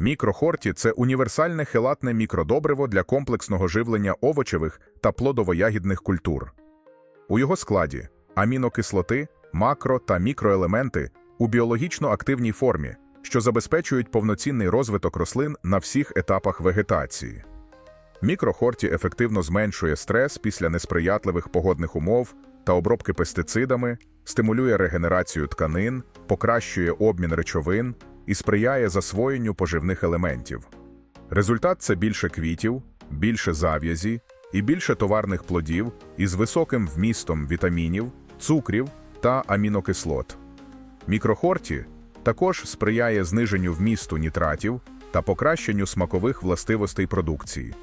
Мікрохорті це універсальне хелатне мікродобриво для комплексного живлення овочевих та плодово-ягідних культур. У його складі амінокислоти, макро та мікроелементи у біологічно активній формі, що забезпечують повноцінний розвиток рослин на всіх етапах вегетації. Мікрохорті ефективно зменшує стрес після несприятливих погодних умов та обробки пестицидами, стимулює регенерацію тканин, покращує обмін речовин і сприяє засвоєнню поживних елементів. Результат це більше квітів, більше зав'язі і більше товарних плодів із високим вмістом вітамінів, цукрів та амінокислот. Мікрохорті також сприяє зниженню вмісту нітратів та покращенню смакових властивостей продукції.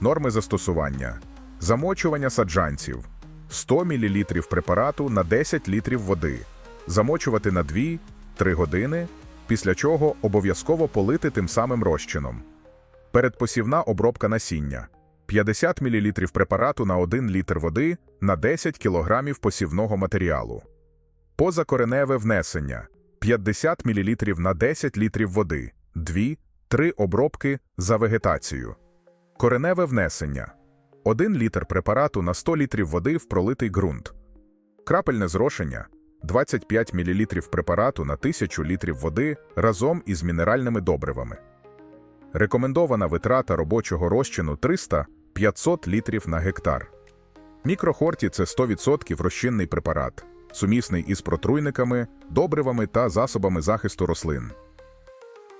Норми застосування: замочування саджанців 100 мл препарату на 10 літрів води, замочувати на 2-3 години, після чого обов'язково полити тим самим розчином. Передпосівна обробка насіння 50 мл препарату на 1 літр води на 10 кг посівного матеріалу. Позакореневе внесення 50 мл на 10 літрів води, 2-3 обробки за вегетацію. Кореневе внесення 1 літр препарату на 100 літрів води в пролитий ґрунт. Крапельне зрошення 25 мл препарату на 1000 літрів води разом із мінеральними добривами. Рекомендована витрата робочого розчину 300-500 літрів на гектар. Мікрохорті це 100% розчинний препарат, сумісний із протруйниками, добривами та засобами захисту рослин.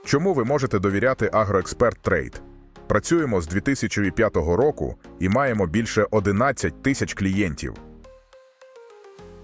Чому ви можете довіряти Агроексперт Трейд? Працюємо з 2005 року і маємо більше 11 тисяч клієнтів.